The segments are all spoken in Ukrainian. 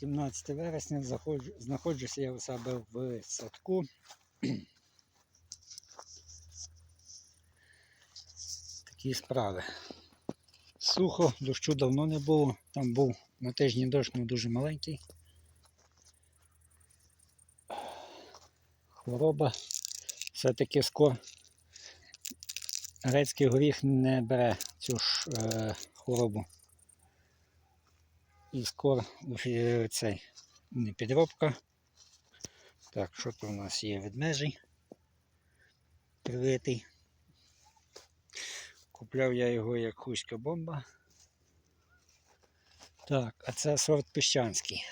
17 вересня заходжу, знаходжуся я у себе в садку. Такі справи. Сухо, дощу давно не було. Там був на тижні дощ, але дуже маленький. Хвороба. Все-таки скор грецький горіх не бере цю ж е, хворобу. І скоро е, цей не підробка. Так, що то у нас є ведмежий привитий. Купляв я його як хуська бомба. Так, а це сорт піщанський.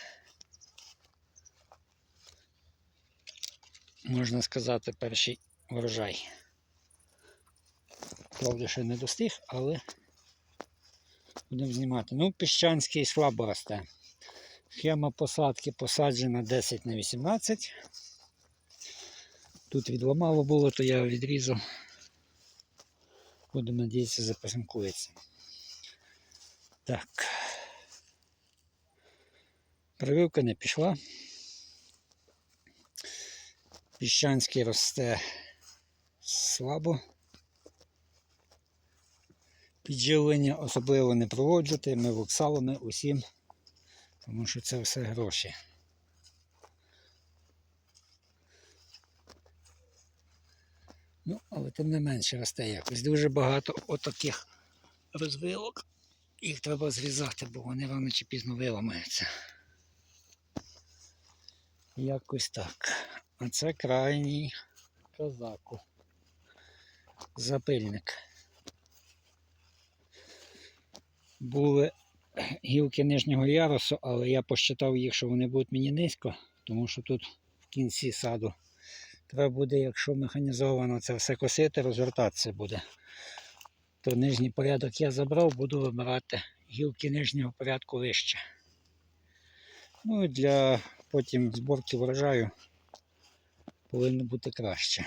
Можна сказати, перший врожай. Правда, ще не достиг, але будемо знімати. Ну, піщанський слабо росте. Схема посадки посаджена 10 на 18. Тут відламало було, то я відрізав. Буду надіятися, запасинкується. Так. Прививка не пішла. Піщанський росте слабо. Підживлення особливо не проводжу тими воксалами усім, тому що це все гроші. Ну, але тим не менше росте якось. Дуже багато отаких розвилок. Їх треба зрізати, бо вони рано чи пізно виламаються. Якось так. А це крайній козаку. Запильник. Були гілки нижнього ярусу, але я посчитав їх, що вони будуть мені низько, тому що тут в кінці саду треба буде, якщо механізовано це все косити, розвертатися буде. То нижній порядок я забрав, буду вибирати гілки нижнього порядку вище. Ну і для потім зборки врожаю повинно бути краще.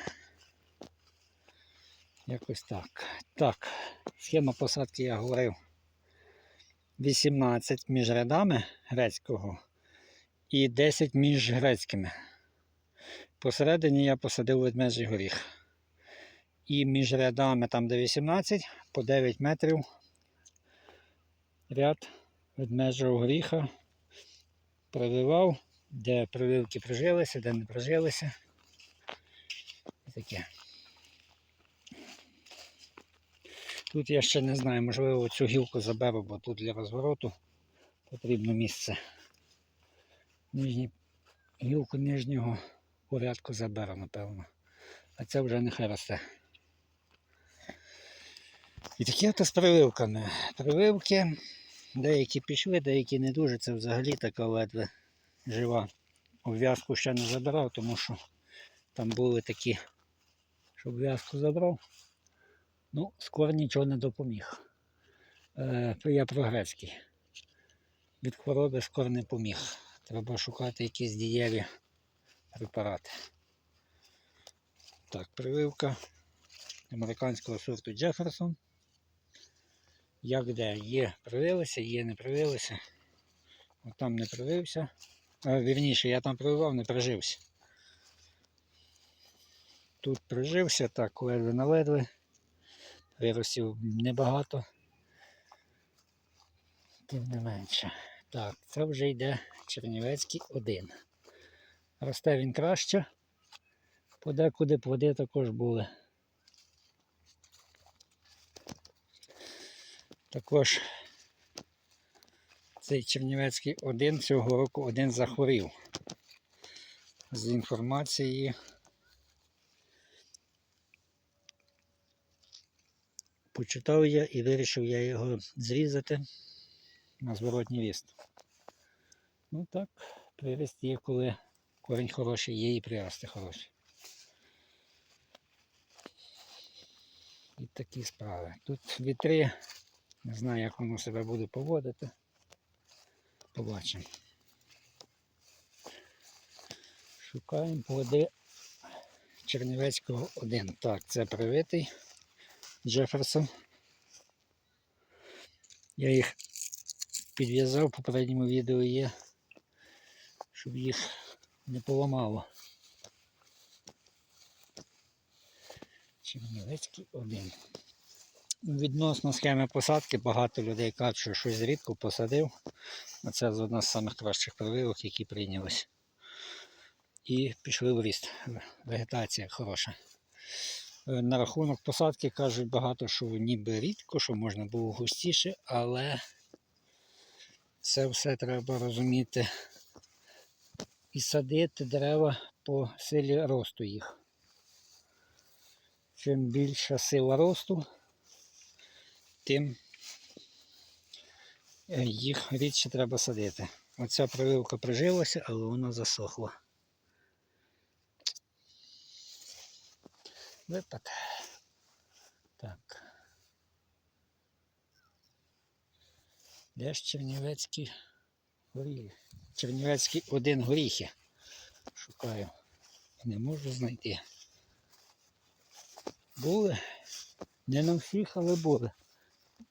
Якось так. Так, схема посадки я говорив. 18 між рядами грецького і 10 між грецькими. Посередині я посадив ведмежий горіх. І між рядами, там де 18, по 9 метрів ряд ведмежого горіха прививав, де прививки прижилися, де не прижилися. Таке. Тут я ще не знаю, можливо цю гілку заберу, бо тут для розвороту потрібно місце. Нижній, гілку нижнього порядку заберу, напевно. А це вже нехай росте. І такі ото з прививками. Прививки, деякі пішли, деякі не дуже. Це взагалі така ледве жива. Обв'язку ще не забирав, тому що там були такі, що обв'язку забрав. Ну, скоро нічого не допоміг. Е, я про грецький. Від хвороби скоро не поміг. Треба шукати якісь дієві препарати. Так, прививка американського сорту Джеферсон. Як де? Є привилися, є не привилися. От там не привився. А, вірніше, я там прививав, не прижився. Тут прижився, так, ледве на ледве. Виросів небагато. Тим не менше. Так, це вже йде Чернівецький один. Росте він краще. Подекуди плоди також були. Також цей Чернівецький один цього року один захворів. З інформації почитав я і вирішив я його зрізати на зворотній ріст. Ну так, приріст є, коли корінь хороший, є і прирости хороші. І такі справи. Тут вітри, не знаю, як воно себе буде поводити. Побачимо. Шукаємо плоди Чернівецького 1. Так, це привитий. Джеферсон. Я їх підв'язав, в попередньому відео є. щоб їх не поламало. Чернівецький один. Відносно схеми посадки багато людей кажуть, що щось рідко посадив. А це одна з самих кращих прививок, які прийнялись. І пішли в ріст. Вегетація хороша. Е, На рахунок посадки кажуть багато, що ніби рідко, що можна було густіше, але це все треба розуміти і садити дерева по силі росту їх. Чим більша сила росту, тим е, їх рідше треба садити. Оця прививка прижилася, але вона засохла. Випад. Так. Де ж Чернівецький горіх? Чернівецький один горіхи. Шукаю. Не можу знайти. Були. Не на всіх, але були.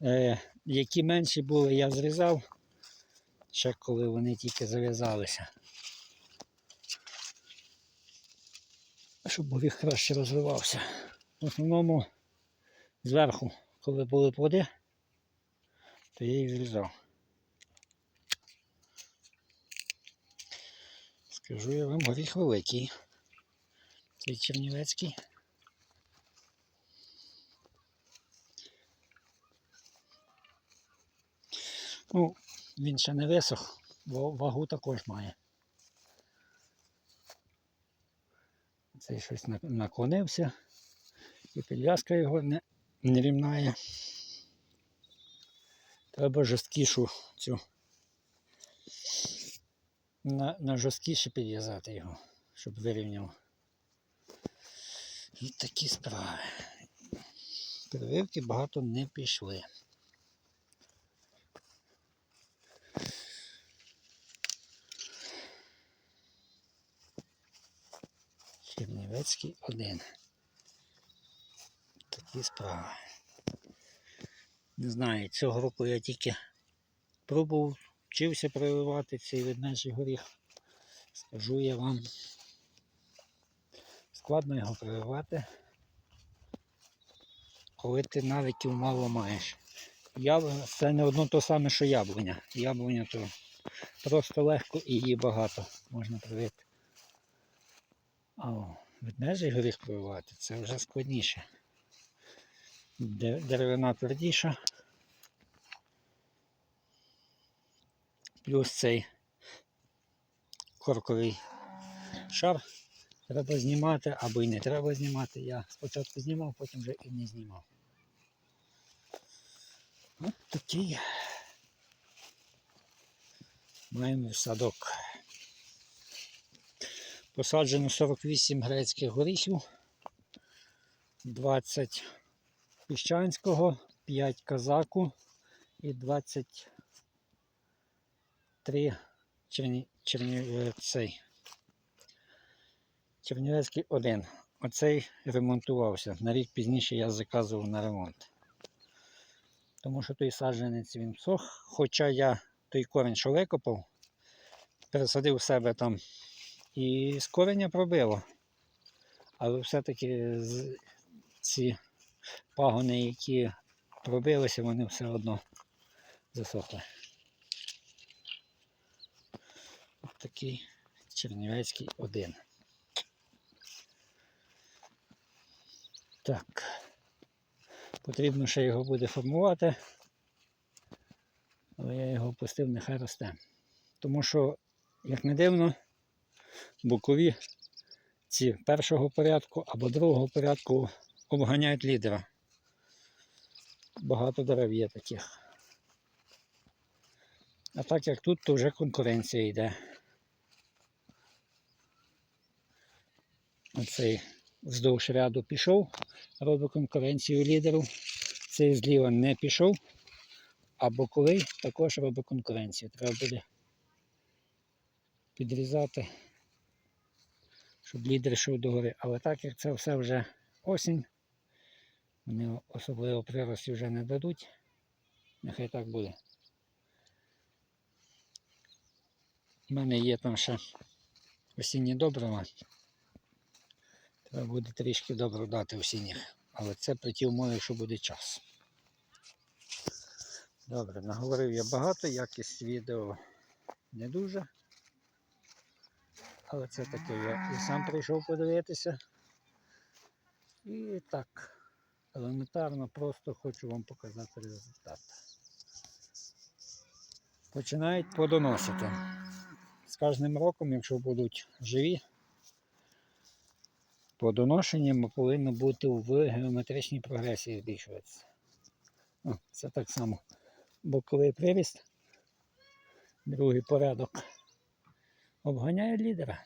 Е, які менші були, я зрізав, ще коли вони тільки зав'язалися. Щоб горіх краще розвивався. В основному зверху, коли були плоди, то я їх зрізав. Скажу я вам, горіх великий. Цей чернівецький. Ну, він ще не висох, бо вагу також має. Цей щось наклонився, і підв'язка його не, не рівнає. Треба жорсткішу цю. На, на жорсткіше підв'язати його, щоб вирівняв. І такі справи. Прививки багато не пішли. Чернівецький один. Такі справи. Не знаю, цього року я тільки пробував, вчився прививати цей ведмежий горіх. Скажу я вам, складно його прививати, коли ти навиків мало маєш. Яблуня це не одно то саме, що яблуня. Яблуня то просто легко і її багато можна привити. А о, ведмежий горіх прививати це вже складніше. Деревина твердіша. Плюс цей корковий шар треба знімати або й не треба знімати. Я спочатку знімав, потім вже і не знімав. От такий маємо садок. Посаджено 48 грецьких горіхів, 20 піщанського, 5 казаку і 23 черні, черні, е, Чернівецький один. Оцей ремонтувався. На рік пізніше я заказував на ремонт. Тому що той саджанець він сох. Хоча я той корінь, що викопав, пересадив в себе там і з кореня пробило. Але все-таки ці пагони, які пробилися, вони все одно засохли. Ось такий Чернівецький один. Так. Потрібно ще його буде формувати. Але я його пустив, нехай росте. Тому що, як не дивно, бокові ці першого порядку або другого порядку обганяють лідера. Багато дерев є таких. А так як тут, то вже конкуренція йде. Оцей вздовж ряду пішов, робить конкуренцію лідеру. Цей зліва не пішов, а боковий також робить конкуренцію. Треба буде підрізати, щоб лідер йшов догори. Але так як це все вже осінь, вони особливо прирості вже не дадуть. Нехай так буде. У мене є там ще осінні добрива. Треба буде трішки добре дати осінніх. Але це при тій умові, якщо буде час. Добре, наговорив я багато, якість відео не дуже. Але це таке, я і сам прийшов подивитися. І так, елементарно, просто хочу вам показати результат. Починають плодоносити. З кожним роком, якщо будуть живі, плодоношення повинно бути в геометричній прогресії збільшуватися. Це так само боковий приріст, другий порядок обганяє лідера.